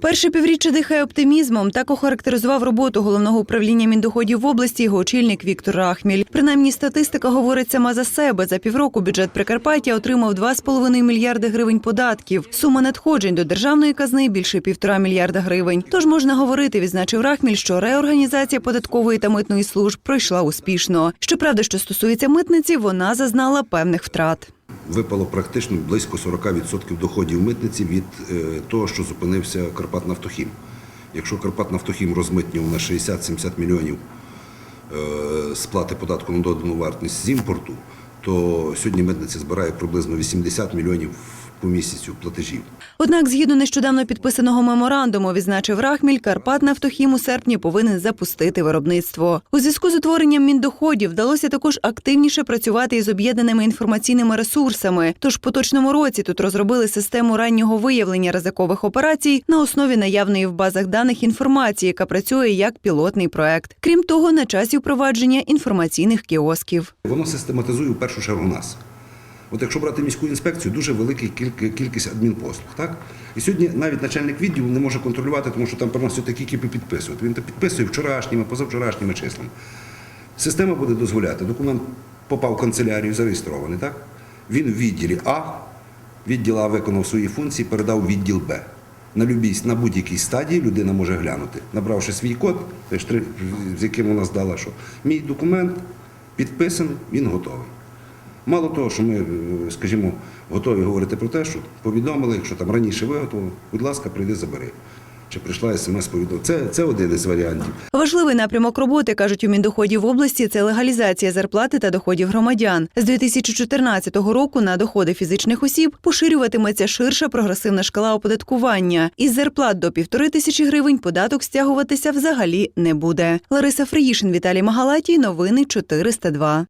Перше півріччя дихає оптимізмом. Так охарактеризував роботу головного управління міндоходів в області його очільник Віктор Рахміль. Принаймні, статистика говорить сама за себе. За півроку бюджет Прикарпаття отримав 2,5 мільярди гривень податків. Сума надходжень до державної казни більше півтора мільярда гривень. Тож можна говорити, відзначив Рахміль, що реорганізація податкової та митної служб пройшла успішно. Щоправда, що стосується митниці, вона зазнала певних втрат. Випало практично близько 40% доходів митниці від е, того, що зупинився Карпатнафтохім. Якщо Карпатнафтохім розмитнював на 60-70 мільйонів е, сплати податку на додану вартість з імпорту, то сьогодні митниця збирає приблизно 80 мільйонів по місяцю платежів. Однак, згідно нещодавно підписаного меморандуму, відзначив Рахміль, Карпатнафтохім у серпні повинен запустити виробництво. У зв'язку з утворенням міндоходів вдалося також активніше працювати із об'єднаними інформаційними ресурсами. Тож в поточному році тут розробили систему раннього виявлення ризикових операцій на основі наявної в базах даних інформації, яка працює як пілотний проект. Крім того, на часі впровадження інформаційних кіосків. Воно систематизує в першу чергу нас. От якщо брати міську інспекцію, дуже велика кількість адмінпослуг. Так? І сьогодні навіть начальник відділу не може контролювати, тому що там приносять такі кіпи підписувати. Він то підписує вчорашніми, позавчорашніми числами. Система буде дозволяти. Документ попав в канцелярію, зареєстрований, так? Він в відділі А, відділ А виконав свої функції, передав відділ Б. На, на будь-якій стадії людина може глянути, набравши свій код, з яким вона здала, що мій документ підписаний, він готовий. Мало того, що ми, е, скажімо, готові говорити про те, що повідомили, якщо там раніше виготовили, будь ласка, прийди, забери. Чи прийшла смс-повідомлення. Це, це один із варіантів. Важливий напрямок роботи, кажуть у Міндоходів області, це легалізація зарплати та доходів громадян. З 2014 року на доходи фізичних осіб поширюватиметься ширша прогресивна шкала оподаткування. Із зарплат до півтори тисячі гривень податок стягуватися взагалі не буде. Лариса Фриїшин, Віталій Магалатій. Новини 402.